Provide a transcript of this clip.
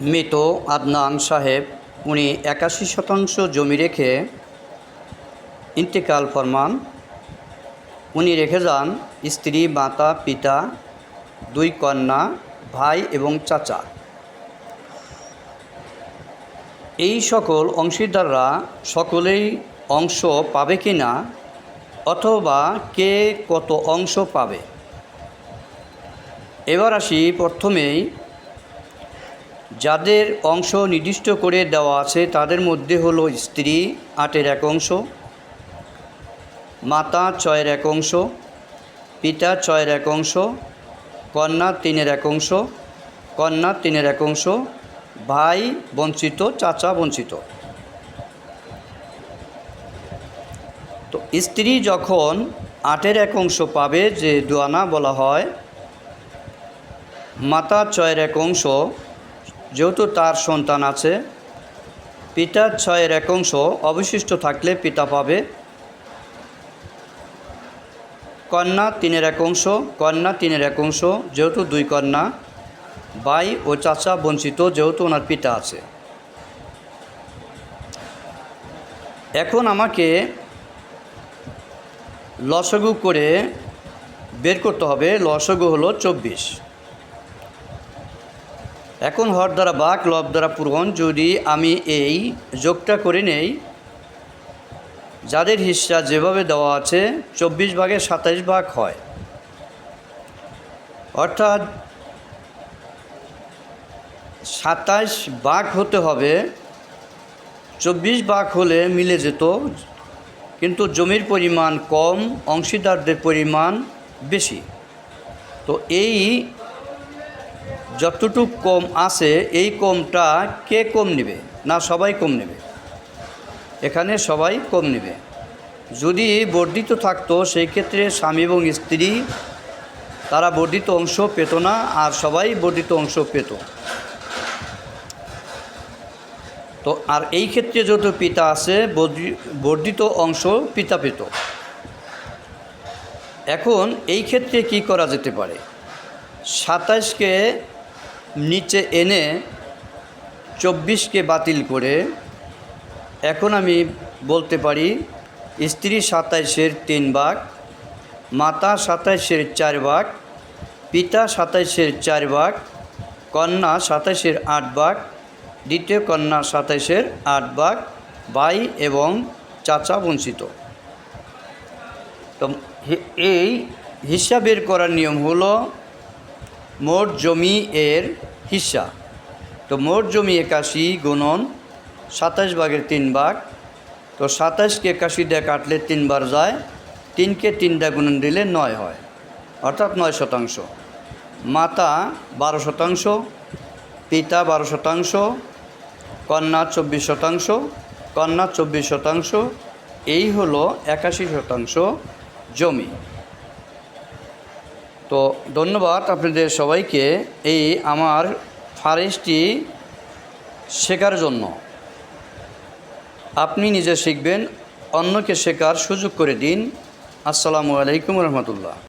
মৃত আদনান সাহেব, উনি একাশি শতাংশ জমি রেখে ইন্তেকাল ফরমান। উনি রেখে যান স্ত্রী, মাতা, পিতা, দুই কন্যা, ভাই এবং চাচা। এই সকল অংশীদাররা সকলেই অংশ পাবে কি না অথবা কে কত অংশ পাবে? এবার আসি প্রথমেই যাদের অংশ নির্দিষ্ট করে দেওয়া আছে তাদের মধ্যে হলো স্ত্রী আটের এক অংশ, মাতা ছয়ের এক অংশ, পিতা ছয়ের এক অংশ, কন্যা তিনের এক অংশ, কন্যা তিনের এক অংশ, ভাই বঞ্চিত, চাচা বঞ্চিত। তো স্ত্রী যখন আটের এক অংশ পাবে, যে দোয়ানা বলা হয়, মাতা ছয়ের এক অংশ যেহেতু তার সন্তান আছে, পিতার ছয়ের এক অংশ অবশিষ্ট থাকলে পিতা পাবে। কন্যা তিনের এক অংশ, কন্যা তিনের এক অংশ, যেহেতু দুই কন্যা, ভাই ও চাচা বঞ্চিত যেহেতু ওনার পিতা আছে। এখন আমাকে লসগু করে বের করতে হবে। লসগু হলো চব্বিশ। এখন হর দ্বারা বাক, লব দ্বারা পূরণ, যদি আমি এই যোগটা করে নেই, যাদের হিস্সা যেভাবে দেওয়া আছে, চব্বিশ ভাগে সাতাইশ ভাগ হয়। অর্থাৎ সাতাইশ ভাগ হতে হবে, চব্বিশ ভাগ হলে মিলে যেত, কিন্তু জমির পরিমাণ কম, অংশীদারদের পরিমাণ বেশি। তো এই যতটুক কম আছে, এই কমটা কে কম নেবে? না, সবাই কম নেবে। এখানে সবাই কম নেবে। যদি বর্ধিত থাকতো, সেই ক্ষেত্রে স্বামী এবং স্ত্রী, তারা বর্ধিত অংশ পেত না, আর সবাই বর্ধিত অংশ পেত। তো, আর এই ক্ষেত্রে যত পিতা আছে, বর্ধি- বর্ধিত অংশ পিতা পেত। এখন এই ক্ষেত্রে কি করা যেতে পারে? সাতাশকে নিচে এনে চব্বিশকে বাতিল করে, এখন আমি বলতে পারি, স্ত্রী সাতাইশের তিন ভাগ, মাতা সাতাইশের চার ভাগ, পিতা সাতাইশের চার ভাগ, কন্যা সাতাইশের আট ভাগ, দ্বিতীয় কন্যা সাতাইশের আট ভাগ, ভাই এবং চাচা বঞ্চিত। তো এই হিসাব বের করার নিয়ম হলো, মোট জমি এর হিস্সা তো মোট জমি একাশি গুণন সাতাশ ভাগের তিন ভাগ। তো সাতাশকে একাশি দিয়ে কাটলে তিনবার যায়, তিনকে তিনটা গুণন দিলে নয় হয়, অর্থাৎ নয় শতাংশ। মাতা বারো শতাংশ, পিতা বারো শতাংশ, কন্যা চব্বিশ শতাংশ, কন্যা চব্বিশ শতাংশ, এই হলো একাশি শতাংশ জমি। তো ধন্যবাদ আপনাদের সবাইকে এই আমার ফারেস্টটি শেখার জন্য। আপনি নিজে শিখবেন, অন্যকে শেখার সুযোগ করে দিন। আসসালামু আলাইকুম রহমতুল্লাহ।